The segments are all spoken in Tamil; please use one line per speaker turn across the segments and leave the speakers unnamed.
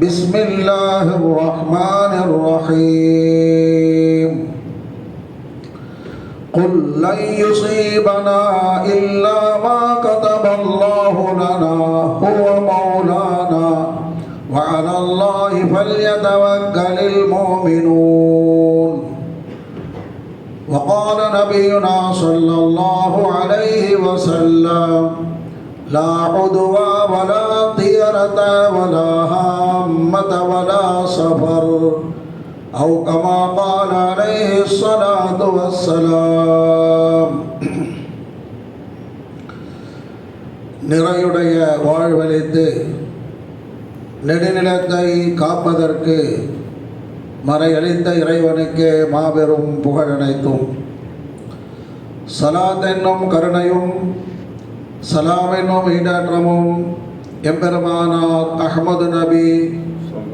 بسم الله الرحمن الرحيم قل لن يصيبنا إلا ما كتب الله لنا هو مولانا وعلى الله فليتوكل المؤمنون وقال نبينا صلى الله عليه وسلم لا عدوى ولا طيرة ولا هام الصلاة ولا سفر أو كما قال عليه الصلاة والسلام நிறையுடைய வாழ்வழித்து நெடுநிலத்தை காப்பதற்கு மறையளித்த இறைவனுக்கு மாபெரும் புகழ் அனைத்தும் சலாத் என்னும் கருணையும் சலாம் என்னும் ஈடாற்றமும் எம்பெருமானார் அகமது நபி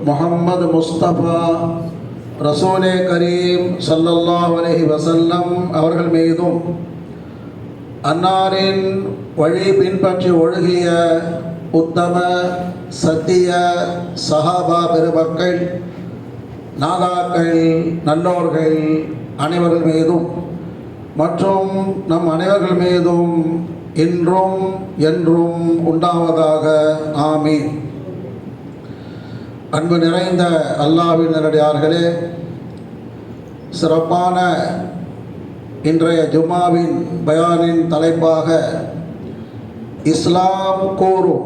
मोहम्मद முஸ்தபா ரசூலே கரீம் சல்லல்லாஹ் அலஹி வசல்லம் அவர்கள் மீதும் அன்னாரின் வழி பின்பற்றி ஒழுகிய உத்தம சத்திய சஹாபா பெருமக்கள் நாதாக்கள் நல்லோர்கள் அனைவர்கள் மீதும் மற்றும் நம் அனைவர்கள் மீதும் இன்றும் என்றும் உண்டாவதாக ஆமீன் அன்பு நிறைந்த அல்லாவின் நல்லடியார்களே சிறப்பான இன்றைய ஜுமாவின் பயானின் தலைப்பாக இஸ்லாம் கூறும்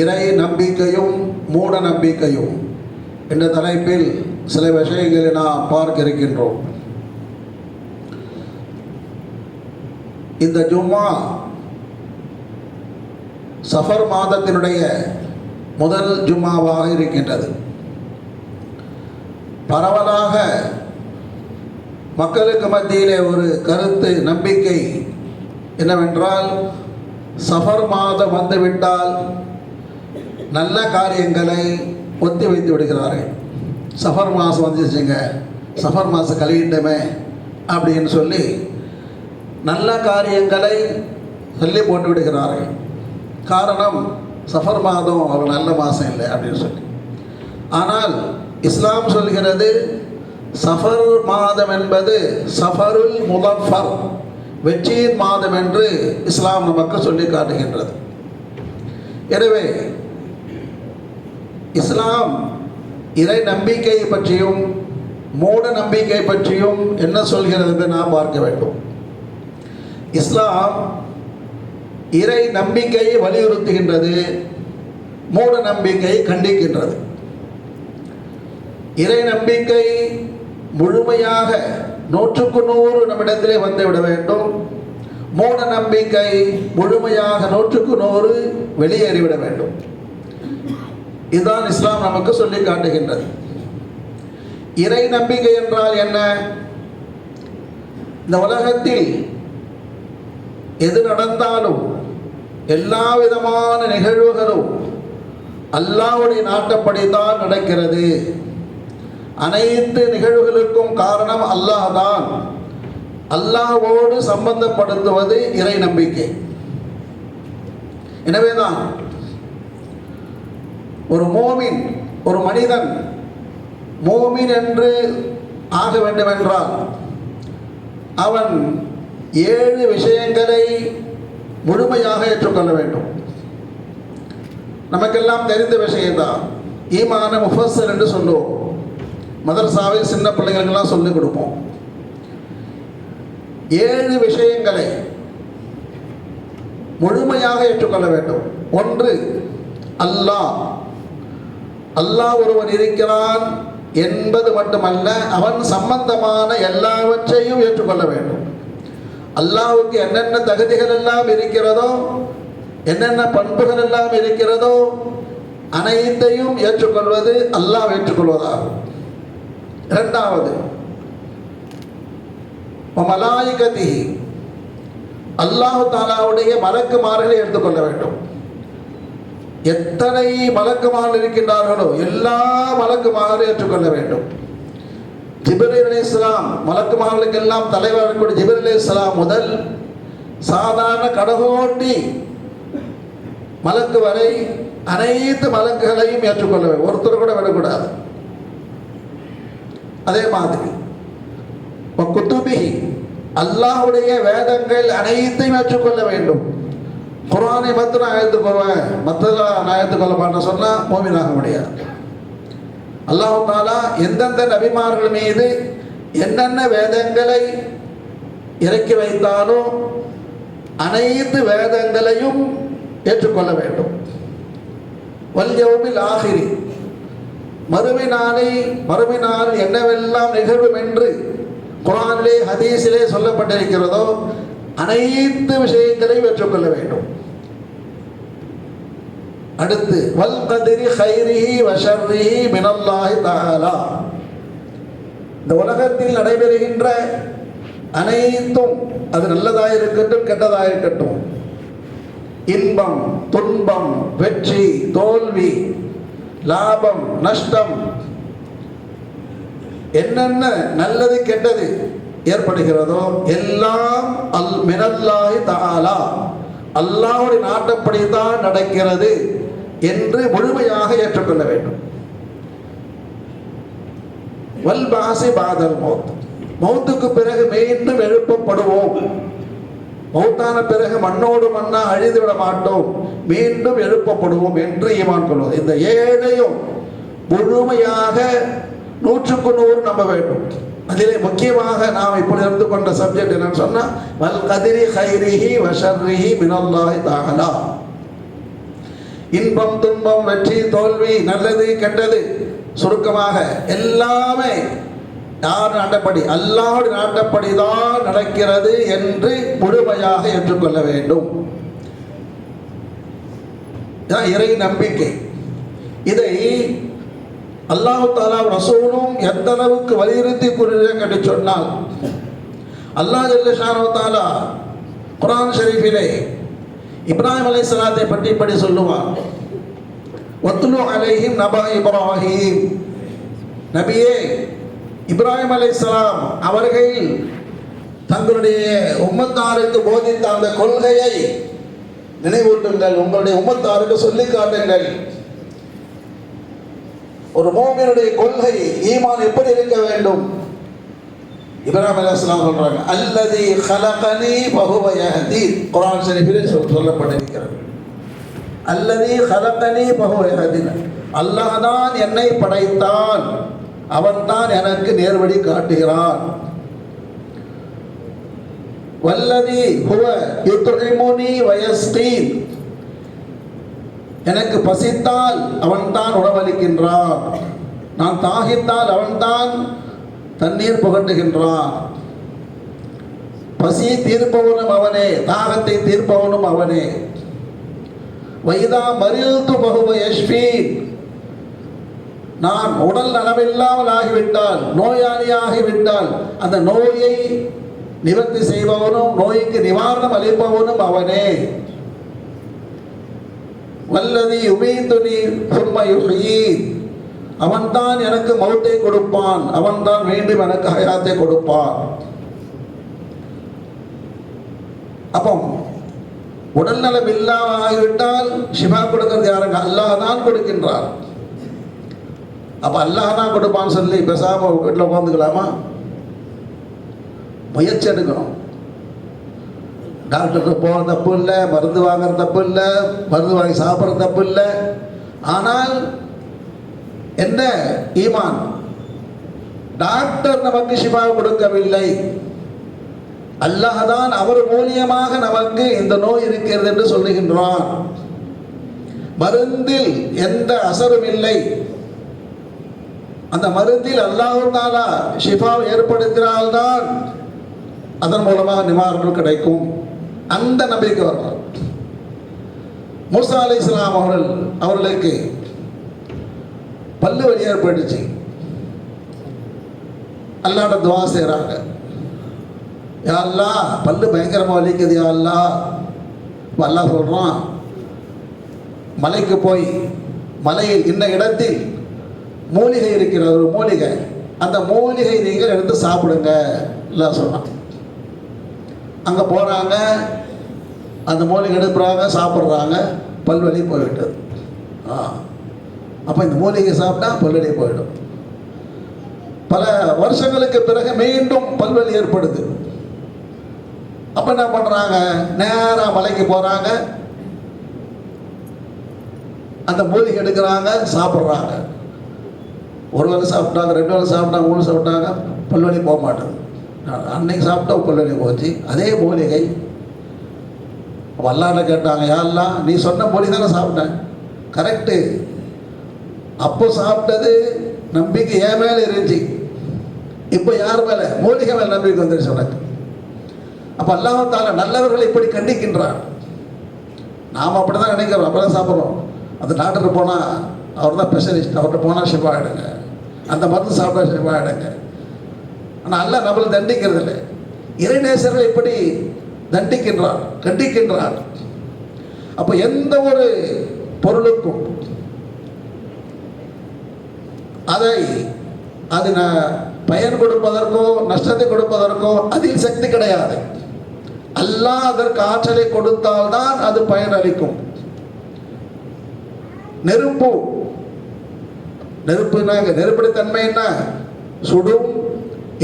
இறை நம்பிக்கையும் மூட நம்பிக்கையும் என்ற தலைப்பில் சில விஷயங்களை நாம் பார்க்க இருக்கின்றோம் இந்த ஜும்மா சஃபர் மாதத்தினுடைய முதல் ஜுமாவாக இருக்கின்றது பரவலாக மக்களுக்கு மத்தியிலே ஒரு கருத்து நம்பிக்கை என்னவென்றால் சஃபர் மாதம் வந்துவிட்டால் நல்ல காரியங்களை ஒத்தி வைத்து விடுகிறார்கள் சஃபர் மாதம் வந்துச்சுங்க சஃபர் மாதம் கழியிட்டமே அப்படின்னு சொல்லி நல்ல காரியங்களை சொல்லி போட்டு விடுகிறார்கள் காரணம் சஃபர் மாதம் ஒரு நல்ல மாதம் இல்லை அப்படின்னு சொல்லி ஆனால் இஸ்லாம் சொல்கிறது சஃபர் மாதம் என்பது சஃபருல் முதஃபர் வெற்றியின் மாதம் என்று இஸ்லாம் நமக்கு சொல்லி காட்டுகின்றது எனவே இஸ்லாம் இறை நம்பிக்கை பற்றியும் மூட நம்பிக்கை பற்றியும் என்ன சொல்கிறது என்று நாம் பார்க்க வேண்டும் இஸ்லாம் இறை நம்பிக்கையை வலியுறுத்துகின்றது மூட நம்பிக்கையை கண்டிக்கின்றது இறை நம்பிக்கை முழுமையாக நூற்றுக்கு நூறு நம்மிடத்திலே வந்துவிட வேண்டும் மூட நம்பிக்கை முழுமையாக நூற்றுக்கு நூறு வெளியேறிவிட வேண்டும் இதுதான் இஸ்லாம் நமக்கு சொல்லி காட்டுகின்றது இறை நம்பிக்கை என்றால் என்ன இந்த உலகத்தில் எது நடந்தாலும் எல்லா விதமான நிகழ்வுகளும் அல்லாவுடைய நாட்டப்படி தான் நடக்கிறது அனைத்து நிகழ்வுகளுக்கும் காரணம் அல்லாஹ் அல்லாவோடு சம்பந்தப்படுத்துவது இறை நம்பிக்கை எனவேதான் ஒரு மோமின் ஒரு மனிதன் மோமின் என்று ஆக வேண்டுமென்றால் அவன் ஏழு விஷயங்களை முழுமையாக ஏற்றுக்கொள்ள வேண்டும் நமக்கெல்லாம் தெரிந்த விஷயம்தான் ஈமான முஃபஸர் என்று சொல்லுவோம் மதரசாவில் சின்ன பிள்ளைங்களுக்கெல்லாம் சொல்லிக் கொடுப்போம் ஏழு விஷயங்களை முழுமையாக ஏற்றுக்கொள்ள வேண்டும் ஒன்று அல்லாஹ் அல்லாஹ் ஒருவன் இருக்கிறான் என்பது மட்டுமல்ல அவன் சம்பந்தமான எல்லாவற்றையும் ஏற்றுக்கொள்ள வேண்டும் அல்லாவுக்கு என்னென்ன தகுதிகள் எல்லாம் இருக்கிறதோ என்னென்ன பண்புகள் எல்லாம் இருக்கிறதோ அனைத்தையும் ஏற்றுக்கொள்வது அல்லாஹ் ஏற்றுக்கொள்வதாகும் இரண்டாவது மலாய்கதி அல்லாஹு தாலாவுடைய மலக்குமார்களை எடுத்துக்கொள்ள வேண்டும் எத்தனை மலக்குமார்கள் இருக்கின்றார்களோ எல்லா மலக்குமார்களும் ஏற்றுக்கொள்ள வேண்டும் ஜிபரீல் அலி இஸ்லாம் மலக்குமார்களுக்கு எல்லாம் தலைவராக இருக்கக்கூடிய ஜிபர் அலி முதல் சாதாரண கடகோட்டி மலக்கு வரை அனைத்து மலக்குகளையும் ஏற்றுக்கொள்ள ஒருத்தர் கூட விடக்கூடாது அதே மாதிரி குத்துபி அல்லாஹுடைய வேதங்கள் அனைத்தையும் ஏற்றுக்கொள்ள வேண்டும் குரானை மட்டும் நான் எழுத்துக்கொள்வேன் மற்றதெல்லாம் நான் ஏற்றுக்கொள்ள மாட்டேன் சொன்னால் மோமினாக முடியாது அல்லாஹு எந்தெந்த நபிமார்கள் மீது என்னென்ன வேதங்களை இறக்கி வைத்தாலோ அனைத்து வேதங்களையும் ஏற்றுக்கொள்ள வேண்டும் வல்யவுமில் ஆகிரி மறுமினாலே மறுமினால் என்னவெல்லாம் நிகழும் என்று குரானிலே ஹதீஸிலே சொல்லப்பட்டிருக்கிறதோ அனைத்து விஷயங்களையும் ஏற்றுக்கொள்ள வேண்டும் அடுத்து வல் கதிரி ஹைரிஹி வஷர்ரிஹி மினல்லாஹி தஹாலா இந்த உலகத்தில் நடைபெறுகின்ற அனைத்தும் அது நல்லதாக இருக்கட்டும் கெட்டதாக இருக்கட்டும் இன்பம் துன்பம் வெற்றி தோல்வி லாபம் நஷ்டம் என்னென்ன நல்லது கெட்டது ஏற்படுகிறதோ எல்லாம் அல் மினல்லாஹி தஹாலா அல்லாஹுடைய நாட்டப்படி தான் நடக்கிறது என்று முழுமையாக ஏற்றுக்கொள்ள வேண்டும் வல்பாசி பாதர் பாதல் மௌத் மௌத்துக்கு பிறகு மீண்டும் எழுப்பப்படுவோம் மௌத்தான பிறகு மண்ணோடு மண்ணா அழிந்து விட மாட்டோம் மீண்டும் எழுப்பப்படுவோம் என்று ஈமான் கொள்வது இந்த ஏழையும் முழுமையாக நூற்றுக்கு நூறு நம்ப வேண்டும் அதிலே முக்கியமாக நாம் இப்படி இருந்து கொண்ட சப்ஜெக்ட் என்னன்னு சொன்னால் வல் கதிரி ஹைரிஹி வஷர்ரிஹி மினல்லாஹி தாகலா இன்பம் துன்பம் வெற்றி தோல்வி நல்லது கெட்டது சுருக்கமாக எல்லாமே யார் நாட்டப்படி அல்லாடு நாட்டப்படி தான் நடக்கிறது என்று முழுமையாக ஏற்றுக்கொள்ள வேண்டும் இறை நம்பிக்கை இதை அல்லாஹு தாலா ரசூலும் எந்த அளவுக்கு வலியுறுத்தி கூறுகிறேன் என்று சொன்னால் அல்லாஹ் ஜல்லஷானோ தாலா குரான் ஷெரீஃபிலே இப்ராஹிம் அலை சலாத்தை பற்றி இப்படி சொல்லுவான் இப்ராஹிம் நபியே இப்ராஹிம் அலை சலாம் அவர்கள் தங்களுடைய உம்மத்தாருக்கு போதித்த அந்த கொள்கையை நினைவூட்டுங்கள் உங்களுடைய உம்மத்தாருக்கு சொல்லி காட்டுங்கள் ஒரு மோமியனுடைய கொள்கை ஈமான் எப்படி இருக்க வேண்டும் இப்ராஹிம் அலிஸ்லாம் சொல்றாங்க அல்லது ஹலகனி பகுவ குரான் ஷரீஃபில் சொல்லப்பட்டிருக்கிறது அல்லது ஹலகனி பகுவ அல்லாஹான் அல்லாஹ் தான் என்னை படைத்தான் அவன் தான் எனக்கு நேர்வழி காட்டுகிறான் வல்லதி ஹுவ யுத்துஇமுனி வயஸ்தீன் எனக்கு பசித்தால் அவன்தான் உணவளிக்கின்றான் நான் தாகித்தால் அவன்தான் தண்ணீர் புகட்டுகின்றான் பசி தீர்ப்பவனும் அவனே தாகத்தை தீர்ப்பவனும் அவனே வைதா மறியல்து பகுவ யஷ்பீன் நான் உடல் நலமில்லாமல் ஆகிவிட்டால் நோயாளியாகிவிட்டால் அந்த நோயை நிவர்த்தி செய்பவனும் நோய்க்கு நிவாரணம் அளிப்பவனும் அவனே வல்லதி உமைந்து நீ சும்மையுகையின் அவன்தான் எனக்கு மௌட்டை கொடுப்பான் அவன்தான் மீண்டும் எனக்கு ஹயாத்தை கொடுப்பான் அப்போ உடல்நலம் இல்லாம ஆகிவிட்டால் சிவா கொடுக்கிறது யாருங்க அல்லாஹ் தான் கொடுக்கின்றார் அப்போ அல்லாஹ் தான் கொடுப்பான்னு சொல்லி பேசாம வீட்டில் உட்காந்துக்கலாமா முயற்சி எடுக்கணும் டாக்டருக்கு போகிற தப்பு இல்லை மருந்து வாங்குற தப்பு இல்லை மருந்து வாங்கி சாப்பிட்ற தப்பு இல்லை ஆனால் என்ன ஈமான் டாக்டர் நமக்கு சிவா கொடுக்கவில்லை அல்லாஹான் அவர் மூலியமாக நமக்கு இந்த நோய் இருக்கிறது என்று சொல்லுகின்றான் மருந்தில் எந்த அசரும் இல்லை அந்த மருந்தில் அல்லாஹாலா ஷிஃபா ஏற்படுத்தினால்தான் அதன் மூலமாக நிவாரணம் கிடைக்கும் அந்த நம்பிக்கை வரலாம் மூசா அலி இஸ்லாம் அவர்கள் அவர்களுக்கு பல்லு வழியா போயிடுச்சு அல்லாட துவா செய்கிறாங்க யாருலா பல்லு பயங்கரமாக வலிக்குது யாருலா இப்போ அல்லா மலைக்கு போய் மலையில் இந்த இடத்தில் மூலிகை இருக்கிற ஒரு மூலிகை அந்த மூலிகை நீங்கள் எடுத்து சாப்பிடுங்க இல்லை சொன்னான் அங்கே போகிறாங்க அந்த மூலிகை எடுப்புறாங்க சாப்பிட்றாங்க பல்வழி போய்விட்டது ஆ அப்போ இந்த மூலிகை சாப்பிட்டா பல்வலி போயிடும் பல வருஷங்களுக்கு பிறகு மீண்டும் பல்வலி ஏற்படுது அப்போ என்ன பண்ணுறாங்க நேராக மலைக்கு போகிறாங்க அந்த மூலிகை எடுக்கிறாங்க சாப்பிட்றாங்க ஒரு வேலை சாப்பிட்டாங்க ரெண்டு வேலை சாப்பிட்டாங்க மூணு சாப்பிட்டாங்க பல்வலி போக மாட்டேங்குது அன்னைக்கு சாப்பிட்டா பல்வழி போச்சு அதே மூலிகை வல்லாண்ட கேட்டாங்க யாரெல்லாம் நீ சொன்ன மொழி தானே சாப்பிட்டேன் கரெக்டு அப்போ சாப்பிட்டது நம்பிக்கை ஏன் மேலே இருந்துச்சு இப்போ யார் மேல மூலிகை மேலே நம்பிக்கை வந்துருச்சு உனக்கு அப்போ அல்லாஹால நல்லவர்களை இப்படி கண்டிக்கின்றான் நாம் அப்படிதான் நினைக்கிறோம் அப்படி தான் சாப்பிட்றோம் அந்த டாக்டர் போனால் அவர் தான் ஸ்பெஷலிஸ்ட் அவர்கிட்ட போனால் ஷிஃபா ஆகிடுங்க அந்த மருந்து சாப்பிட்டா ஷிஃபா ஆகிடுங்க ஆனால் அல்ல நம்மளை தண்டிக்கிறது இல்லை இறைநேசர்களை இப்படி தண்டிக்கின்றார் கண்டிக்கின்றார் அப்போ எந்த ஒரு பொருளுக்கும் அதை அது பயன் கொடுப்பதற்கோ நஷ்டத்தை கொடுப்பதற்கோ அதில் சக்தி கிடையாது அல்லாஹ் அதற்கு ஆற்றலை கொடுத்தால்தான் அது பயனளிக்கும் நெருப்பு நெருப்புனாங்க நெருப்படி தன்மை என்ன சுடும்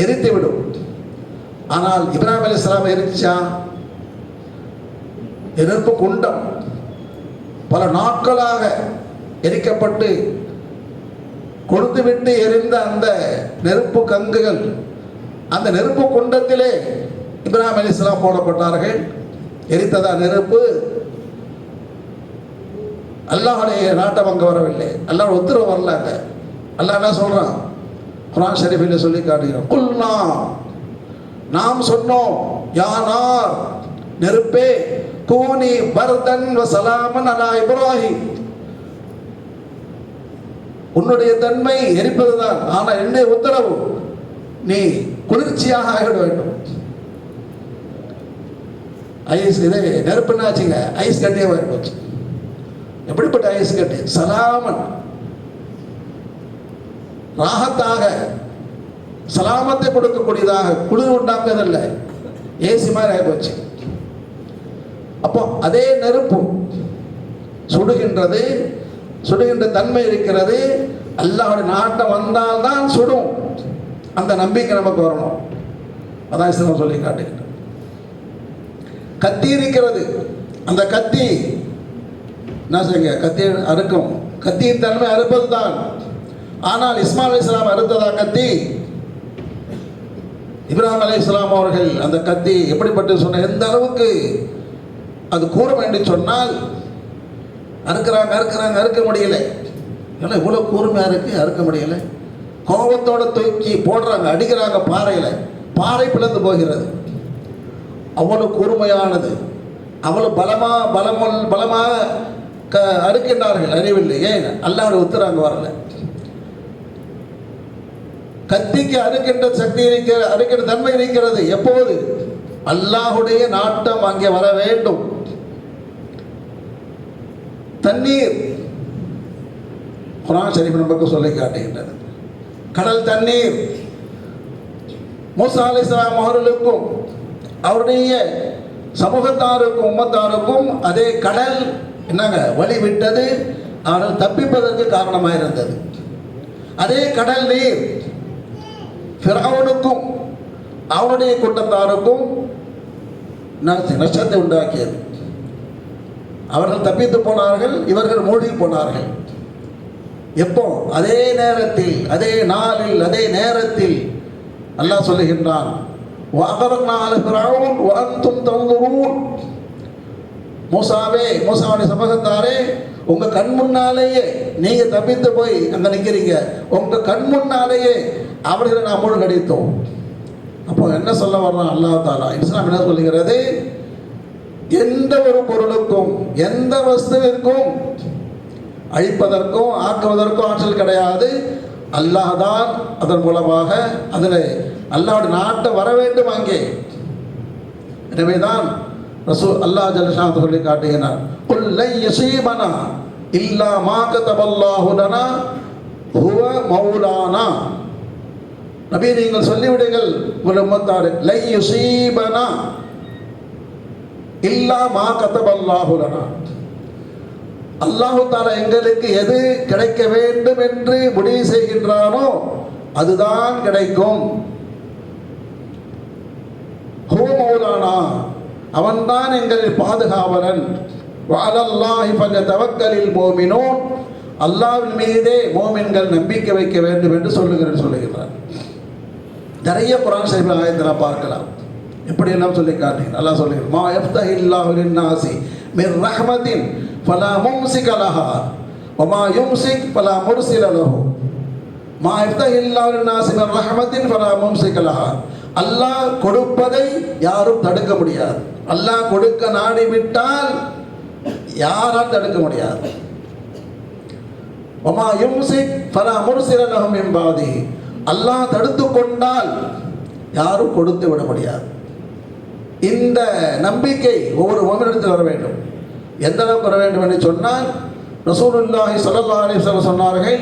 எரித்து விடும் ஆனால் இப்ராஹிம் அலி இஸ்லாம் எரிச்சா நெருப்பு குண்டம் பல நாட்களாக எரிக்கப்பட்டு கொடுத்துவிட்டு எரிந்த அந்த நெருப்பு கங்குகள் அந்த நெருப்பு குண்டத்திலே இப்ராஹிம் அலி இஸ்லாம் போடப்பட்டார்கள் எரித்ததா நெருப்பு அல்லாஹுடைய நாட்டம் அங்கே வரவில்லை அல்லாஹ் உத்தரவு வரல அங்கே அல்லாஹ் என்ன சொல்றான் குரான் ஷரீஃபில் சொல்லி காட்டுகிறோம் நாம் சொன்னோம் யானார் நெருப்பே கோனி பரதன் வசலாமன் அலா இப்ராஹிம் உன்னுடைய தன்மை எரிப்பதுதான் ஆனால் என்ன உத்தரவு நீ குளிர்ச்சியாக ஆகிட வேண்டும் ஐஸ் இதை நெருப்புனாச்சுங்க ஐஸ் கட்டியே போச்சு எப்படிப்பட்ட ஐஸ் கட்டி சலாமன் ராகத்தாக சலாமத்தை கொடுக்கக்கூடியதாக குழு உண்டாக்குவதில்ல ஏசி மாதிரி ஆகி போச்சு அப்போ அதே நெருப்பு சுடுகின்றது சுடுகின்ற தன்மை இருக்கிறது அல்லாவுடைய நாட்டம் வந்தால்தான் சுடும் அந்த நம்பிக்கை நமக்கு வரணும் அதான் இஸ்லாம் சொல்லி காட்டுகிட்டோம் கத்தி இருக்கிறது அந்த கத்தி என்ன செய்யுங்க கத்தி அறுக்கும் கத்தியின் தன்மை அறுப்பது தான் ஆனால் இஸ்மா இஸ்லாம் அறுத்ததா கத்தி இப்ராஹிம் அலி இஸ்லாம் அவர்கள் அந்த கத்தி எப்படிப்பட்டு சொன்ன எந்த அளவுக்கு அது கூற வேண்டி சொன்னால் அறுக்கிறாங்க அறுக்கிறாங்க அறுக்க முடியலை ஏன்னா இவ்வளோ கூர்மையாக இருக்குது அறுக்க முடியலை கோபத்தோட தூக்கி போடுறாங்க அடிக்கிறாங்க பாறையில் பாறை பிளந்து போகிறது அவ்வளோ கூர்மையானது அவ்வளோ பலமாக பலமுள் பலமாக க அறுக்கின்றார்கள் அறிவில்லை ஏன் அல்லாவோட உத்தரவாங்க வரல கத்திக்கு அறுக்கின்ற சக்தி இருக்கிற அறுக்கின்ற தன்மை இருக்கிறது எப்போது அல்லாஹுடைய நாட்டம் அங்கே வர வேண்டும் தண்ணீர் குரான் ஷரீஃப் நமக்கு சொல்லி காட்டுகின்றது கடல் தண்ணீர் மூசா அலி இஸ்லாம் அவர்களுக்கும் அவருடைய சமூகத்தாருக்கும் உம்மத்தாருக்கும் அதே கடல் என்னங்க வழிவிட்டது அவர்கள் தப்பிப்பதற்கு காரணமாக இருந்தது அதே கடல் நீர் பிறவனுக்கும் அவனுடைய கூட்டத்தாருக்கும் நஷ்டத்தை உண்டாக்கியது அவர்கள் தப்பித்து போனார்கள் இவர்கள் மூழ்கி போனார்கள் எப்போ அதே நேரத்தில் அதே நாளில் அதே நேரத்தில் அல்லாஹ் சொல்லுகின்றான் மூசாவே மூசாவுடைய சமூகத்தாரே உங்க கண் முன்னாலேயே நீங்க தப்பித்து போய் அங்க நிக்கிறீங்க உங்க கண் முன்னாலேயே அவர்களை நாம் மூழ்கடித்தோம் அப்போ என்ன சொல்ல வர்றோம் அல்லா தாலா இஸ்லாம் என்ன சொல்லுகிறது எந்த ஒரு பொருளுக்கும் எந்த வஸ்துவிற்கும் அழிப்பதற்கும் ஆக்குவதற்கும் ஆற்றல் கிடையாது அல்லாஹான் அதன் மூலமாக அதில் அல்லாடு நாட்டை வர வேண்டும் அங்கே எனவேதான் ரசூ அல்லாஹ் ஜல்ஷாத் சொல்லி காட்டுகிறார் குல்லை யசீபனா இல்லா மாக்கத்தபல்லாஹுடனா ஹுவ மௌலானா நபி நீங்கள் சொல்லிவிடுங்கள் உங்கள் லை யுசீபனா இல்லா மா கதபல்லாஹுலனா அல்லாஹு தாலா எங்களுக்கு எது கிடைக்க வேண்டும் என்று முடிவு செய்கின்றானோ அதுதான் கிடைக்கும் ஹோமௌலானா அவன்தான் எங்கள் பாதுகாவலன் வாழல்லாஹி பஞ்ச தவக்கலில் போமினோ அல்லாவின் மீதே மோமின்கள் நம்பிக்கை வைக்க வேண்டும் என்று சொல்லுகிறேன் சொல்லுகிறார் நிறைய புராண சரிவில் ஆயத்தில் பார்க்கலாம் இப்படியெல்லாம் சொல்லி காட்டி நல்லா சொல்லி மா எஃப்தஹி இல்லாஹுலின் நாசி மிர் ரஹமத்தின் ஃபலா மும்சிக் அலஹா ஒமா யும்சிக் ஃபலா முர்சில் அலஹு மா எஃப்தஹி இல்லாஹுலின் நாசி மிர் ரஹமத்தின் ஃபலா மும்சிக் அலஹா அல்லாஹ் கொடுப்பதை யாரும் தடுக்க முடியாது அல்லாஹ் கொடுக்க நாடி விட்டால் யாரால் தடுக்க முடியாது ஒமா யும்சிக் ஃபலா முர்சில் அலஹும் பாதி அல்லாஹ் தடுத்து கொண்டால் யாரும் கொடுத்து விட முடியாது இந்த நம்பிக்கை ஒவ்வொரு மகனிடத்தில் வர வேண்டும் எந்த அளவுக்கு வர வேண்டும் என்று சொன்னால் ரசூலுல்லாஹி சல்லா சொல்ல சொன்னார்கள்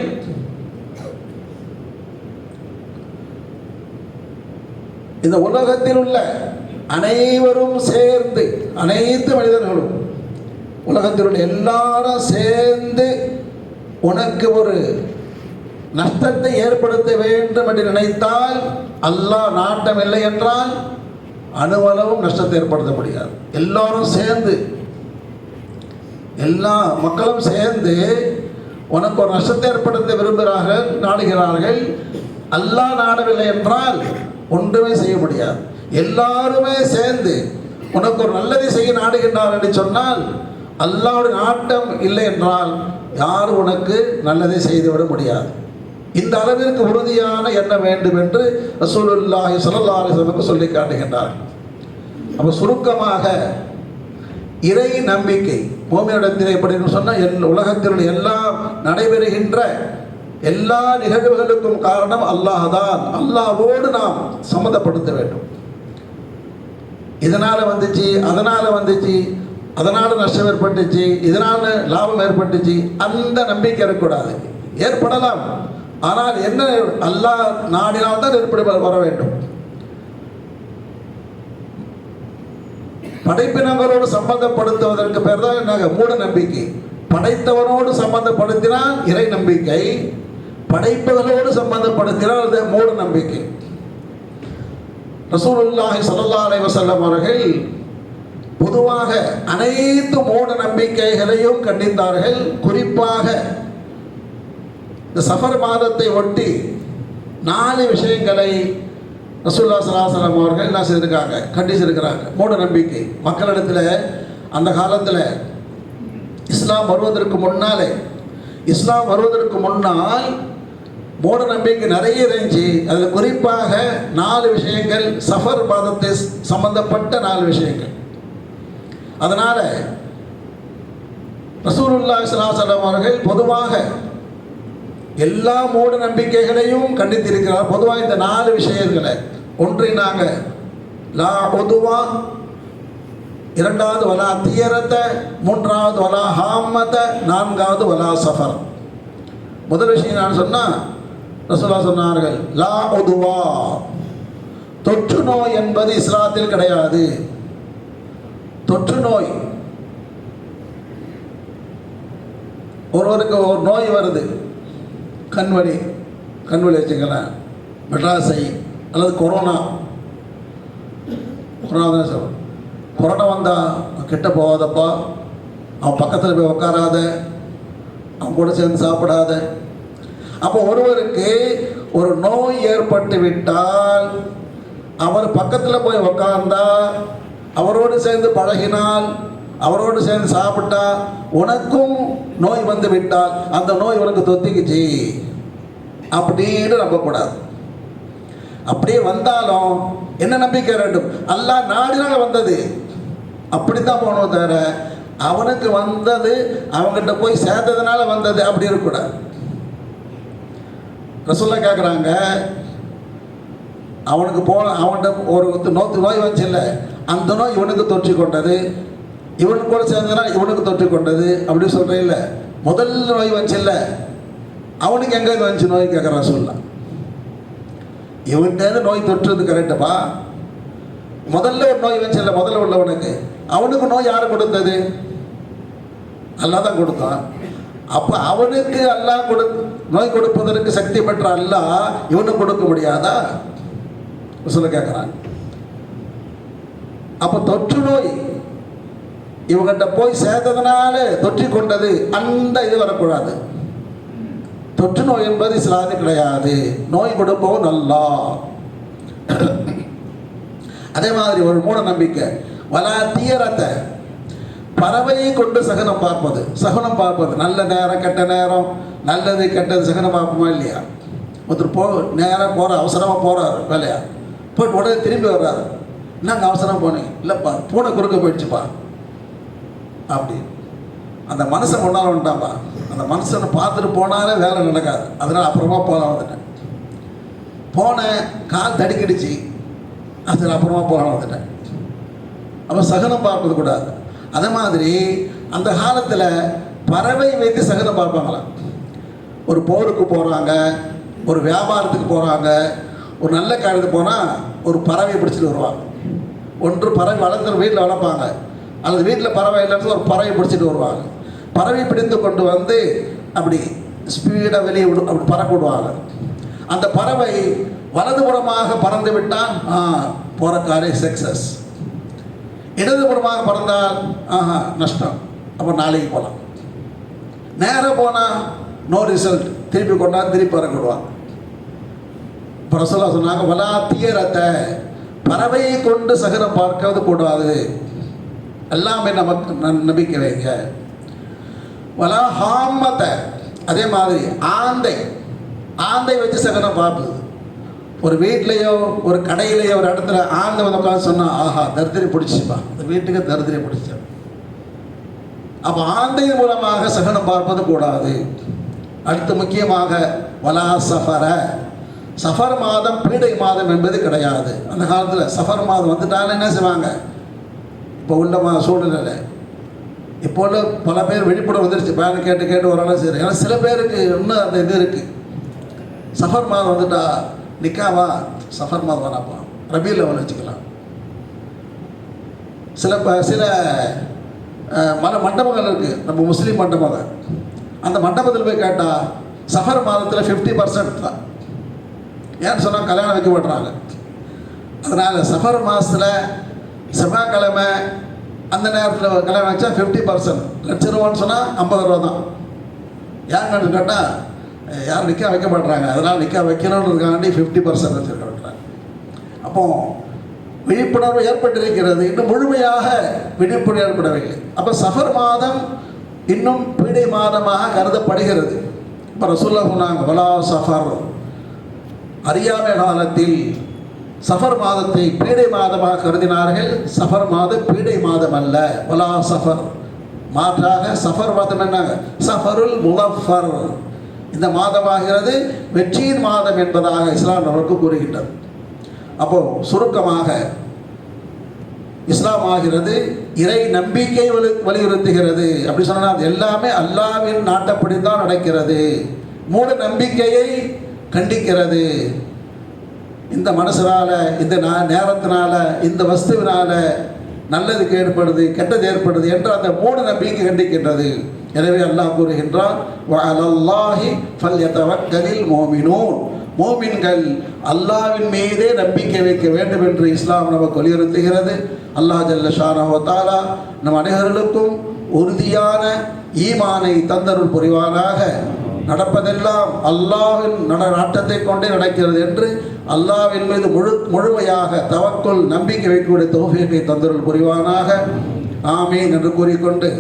இந்த உலகத்தில் உள்ள அனைவரும் சேர்ந்து அனைத்து மனிதர்களும் உலகத்தில் உள்ள எல்லாரும் சேர்ந்து உனக்கு ஒரு நஷ்டத்தை ஏற்படுத்த வேண்டும் என்று நினைத்தால் அல்லாஹ் நாட்டம் இல்லை என்றால் அணுவளவும் நஷ்டத்தை ஏற்படுத்த முடியாது எல்லாரும் சேர்ந்து எல்லா மக்களும் சேர்ந்து உனக்கு ஒரு நஷ்டத்தை ஏற்படுத்த விரும்புகிறார்கள் நாடுகிறார்கள் அல்லா நாடவில்லை என்றால் ஒன்றுமே செய்ய முடியாது எல்லாருமே சேர்ந்து உனக்கு ஒரு நல்லதை செய்ய நாடுகின்றார் என்று சொன்னால் அல்லாவுடைய நாட்டம் இல்லை என்றால் யார் உனக்கு நல்லதை செய்துவிட முடியாது இந்த அளவிற்கு உறுதியான எண்ணம் வேண்டும் என்று ரசூலுல்லாஹி சல்லா அலிஸ்லமுக்கு சொல்லி காட்டுகின்றார்கள் அப்ப சுருக்கமாக இறை நம்பிக்கை பூமியிடத்தில் எப்படின்னு சொன்னால் என் உலகத்தில் எல்லாம் நடைபெறுகின்ற எல்லா நிகழ்வுகளுக்கும் காரணம் அல்லாஹ் தான் அல்லாஹோடு நாம் சம்மந்தப்படுத்த வேண்டும் இதனால் வந்துச்சு அதனால் வந்துச்சு அதனால் நஷ்டம் ஏற்பட்டுச்சு இதனால் லாபம் ஏற்பட்டுச்சு அந்த நம்பிக்கை இருக்கக்கூடாது ஏற்படலாம் ஆனால் என்ன அல்லா நாடினால் தான் நெருப்படி வர வேண்டும் படைப்பினங்களோடு சம்பந்தப்படுத்துவதற்கு பேர் தான் என்ன மூட நம்பிக்கை படைத்தவனோடு சம்பந்தப்படுத்தினால் இறை நம்பிக்கை படைப்பவர்களோடு சம்பந்தப்படுத்தினால் அது மூட நம்பிக்கை ரசூலுல்லாஹி சல்லா அலை வசல்லம் அவர்கள் பொதுவாக அனைத்து மூட நம்பிக்கைகளையும் கண்டித்தார்கள் குறிப்பாக இந்த சஃபர் மாதத்தை ஒட்டி நாலு விஷயங்களை ரசூல்லா சலாசலம் அவர்கள் என்ன செய்திருக்காங்க கண்டிச்சிருக்கிறாங்க மூட நம்பிக்கை மக்களிடத்தில் அந்த காலத்தில் இஸ்லாம் வருவதற்கு முன்னாலே இஸ்லாம் வருவதற்கு முன்னால் மூட நம்பிக்கை நிறைய இருந்துச்சு அதில் குறிப்பாக நாலு விஷயங்கள் சஃபர் மாதத்தை சம்பந்தப்பட்ட நாலு விஷயங்கள் அதனால் ரசூலுல்லா சலாசலம் அவர்கள் பொதுவாக எல்லா மூட நம்பிக்கைகளையும் கண்டித்திருக்கிறார் பொதுவாக இந்த நாலு விஷயங்களை ஒன்றினாங்க லா பொதுவா இரண்டாவது வலா தீயரத்தை மூன்றாவது வலா ஹாமத்தை நான்காவது வலா சஃபர் முதல் விஷயம் நான் சொன்னால் ரசோலா சொன்னார்கள் லா ஒதுவா தொற்று நோய் என்பது இஸ்லாத்தில் கிடையாது தொற்று நோய் ஒருவருக்கு ஒரு நோய் வருது கண்வழி கண்வழி வச்சுக்கலாம் மெட்ராஸை அல்லது கொரோனா கொரோனா தான் சொல்லணும் கொரோனா வந்தால் கிட்ட போகாதப்பா அவன் பக்கத்தில் போய் உட்காராத அவன் கூட சேர்ந்து சாப்பிடாத அப்போ ஒருவருக்கு ஒரு நோய் ஏற்பட்டு விட்டால் அவர் பக்கத்தில் போய் உக்காந்தா அவரோடு சேர்ந்து பழகினால் அவரோடு சேர்ந்து சாப்பிட்டா உனக்கும் நோய் வந்து விட்டால் அந்த நோய் உனக்கு தொத்திக்குச்சு அப்படின்னு நம்பக்கூடாது அப்படியே வந்தாலும் என்ன நம்பிக்கை வேண்டும் அல்லா நாடினால் வந்தது அப்படித்தான் போனோம் தவிர அவனுக்கு வந்தது அவங்ககிட்ட போய் சேர்ந்ததுனால வந்தது அப்படி இருக்கக்கூடாது சொல்ல கேட்குறாங்க அவனுக்கு போன அவன்கிட்ட ஒரு நோத்து நோய் வச்சு இல்லை அந்த நோய் இவனுக்கு தொற்றி கொண்டது இவன் கூட சேர்ந்தனா இவனுக்கு தொற்று கொண்டது அப்படின்னு சொல்கிறேன் இல்லை முதல் நோய் இல்லை அவனுக்கு எங்கே இது வந்துச்சு நோய் கேட்குறான் சொல்லலாம் இவன்கிட்ட நோய் தொற்றுறது கரெக்டப்பா முதல்ல ஒரு நோய் இல்லை முதல்ல உள்ளவனுக்கு அவனுக்கு நோய் யார் கொடுத்தது அல்லா தான் கொடுத்தான் அப்போ அவனுக்கு அல்லா கொடு நோய் கொடுப்பதற்கு சக்தி பெற்ற அல்லா இவனுக்கு கொடுக்க முடியாதா சொல்ல கேட்குறான் அப்போ தொற்று நோய் இவங்கிட்ட போய் சேர்ந்ததுனால தொற்றி கொண்டது அந்த இது வரக்கூடாது தொற்று நோய் என்பது சிலாது கிடையாது நோய் கொடுப்போம் நல்லா அதே மாதிரி ஒரு மூட நம்பிக்கை வலா தீரத்தை பறவையை கொண்டு சகனம் பார்ப்பது சகனம் பார்ப்பது நல்ல நேரம் கெட்ட நேரம் நல்லது கெட்டது சகனம் பார்ப்போமா இல்லையா ஒருத்தர் போ நேராக போகிற அவசரமாக போகிறாரு வேலையா போய் உடனே திரும்பி வர்றாரு என்னங்க அவசரம் போனேன் இல்லைப்பா பூனை குறுக்க போயிடுச்சுப்பா அப்படி அந்த மனுஷன் ஒன்றால் வந்துட்டாப்பா அந்த மனுஷனை பார்த்துட்டு போனாலே வேலை நடக்காது அதனால் அப்புறமா போக வந்துட்டேன் போனேன் கால் தடுக்கிடுச்சு அதில் அப்புறமா போக வந்துட்டேன் அப்போ சகனம் பார்ப்பது கூடாது அதே மாதிரி அந்த காலத்தில் பறவை வைத்து சகனம் பார்ப்பாங்களாம் ஒரு போருக்கு போகிறாங்க ஒரு வியாபாரத்துக்கு போகிறாங்க ஒரு நல்ல காலத்துக்கு போனால் ஒரு பறவை பிடிச்சிட்டு வருவாங்க ஒன்று பறவை வளர்த்துற வீட்டில் வளர்ப்பாங்க அல்லது வீட்டில் பறவை இல்லைன்னு ஒரு பறவை பிடிச்சிட்டு வருவாங்க பறவை பிடித்து கொண்டு வந்து அப்படி ஸ்பீடாக வெளியே விடு அப்படி பறக்க விடுவாங்க அந்த பறவை வலதுபுறமாக பறந்து விட்டால் போகிற காரை இடதுபுறமாக பறந்தால் ஆஹா நஷ்டம் அப்போ நாளைக்கு போகலாம் நேராக போனால் நோ ரிசல்ட் திருப்பி கொண்டா திருப்பி பறக்க விடுவாங்க பிரசலா சொன்னாங்க வலா தீயரத்தை பறவையை கொண்டு சகரம் பார்க்கிறது கூடாது எல்லாமே நமக்கு நம்பிக்கை வைங்க வலா ஹாமத்தை அதே மாதிரி ஆந்தை ஆந்தை வச்சு சகனம் பார்ப்பது ஒரு வீட்லேயோ ஒரு கடையிலேயோ ஒரு இடத்துல ஆந்தை வந்து உட்காந்து சொன்னால் ஆஹா தரித்திரி பிடிச்சிப்பா அந்த வீட்டுக்கு தரித்திரி பிடிச்ச அப்போ ஆந்தை மூலமாக சகனம் பார்ப்பது கூடாது அடுத்து முக்கியமாக வலா சஃபர சஃபர் மாதம் பீடை மாதம் என்பது கிடையாது அந்த காலத்தில் சஃபர் மாதம் வந்துட்டாலும் என்ன செய்வாங்க இப்போ உள்ளமா சூழ்நிலை இப்போ உள்ள பல பேர் விழிப்புணர்வு வந்துருச்சு பேன் கேட்டு கேட்டு வரலாம் சரி ஏன்னா சில பேருக்கு இன்னும் அந்த இது இருக்குது சஃபர் மாதம் வந்துட்டா நிக்காவா சஃபர் மாதம் வேணாப்பா ரபியில் ஒன்று வச்சுக்கலாம் சில ப சில மன மண்டபங்கள் இருக்குது நம்ம முஸ்லீம் மண்டபங்கள் அந்த மண்டபத்தில் போய் கேட்டால் சஃபர் மாதத்தில் ஃபிஃப்டி பர்சன்ட் தான் ஏன்னு சொன்னால் கல்யாணம் வைக்க மாட்டுறாங்க அதனால் சஃபர் மாதத்தில் செவ்வாய்க்கிழமை அந்த நேரத்தில் கல்யாணம் வச்சா ஃபிஃப்டி பர்சன்ட் லட்ச ரூபான்னு சொன்னால் ஐம்பது ரூபா தான் நடந்து கேட்டால் யாரும் நிற்க வைக்க மாட்டுறாங்க அதனால் நிற்க வைக்கணுன்றதுக்காண்டி ஃபிஃப்டி பர்சன்ட் வச்சுருக்க அப்போ விழிப்புணர்வு ஏற்பட்டிருக்கிறது இன்னும் முழுமையாக விழிப்புணர்வு ஏற்படவில்லை அப்போ சஃபர் மாதம் இன்னும் பீடை மாதமாக கருதப்படுகிறது இப்போ ரசூல்லா சொன்னாங்க வலா சஃபர் அறியாமை காலத்தில் சஃபர் மாதத்தை பீடை மாதமாக கருதினார்கள் சஃபர் மாதம் பீடை மாதம் அல்ல வலா சஃபர் மாற்றாக சஃபர் மாதம் என்ன சஃபருல் முலஃபர் இந்த மாதமாகிறது வெற்றியின் மாதம் என்பதாக இஸ்லாம் நமக்கு கூறுகின்றது அப்போ சுருக்கமாக இஸ்லாம் ஆகிறது இறை நம்பிக்கை வலி வலியுறுத்துகிறது அப்படி சொன்னால் எல்லாமே அல்லாவின் நாட்டப்படி தான் நடக்கிறது மூட நம்பிக்கையை கண்டிக்கிறது இந்த மனசனால் இந்த நா நேரத்தினால் இந்த வஸ்துவினால் நல்லதுக்கு ஏற்படுது கெட்டது ஏற்படுது என்று அந்த மூட நம்பிக்கை கண்டிக்கின்றது எனவே அல்லாஹ் கூறுகின்றான் மோமினோன் மோமின்கள் அல்லாவின் மீதே நம்பிக்கை வைக்க வேண்டும் என்று இஸ்லாம் நமக்கு வலியுறுத்துகிறது அல்லாஹ் ஜல்ல ஷானஹோ தாலா நம் அனைவர்களுக்கும் உறுதியான ஈமானை தந்தருள் புரிவானாக நடப்பதெல்லாம் அல்லாவின் நட நாட்டத்தை கொண்டே நடக்கிறது என்று அல்லாவின் மீது முழு முழுமையாக தவக்குள் நம்பிக்கை வைக்கக்கூடிய தோஃபியை தந்தருள் புரிவானாக ஆமீன் என்று கூறிக்கொண்டு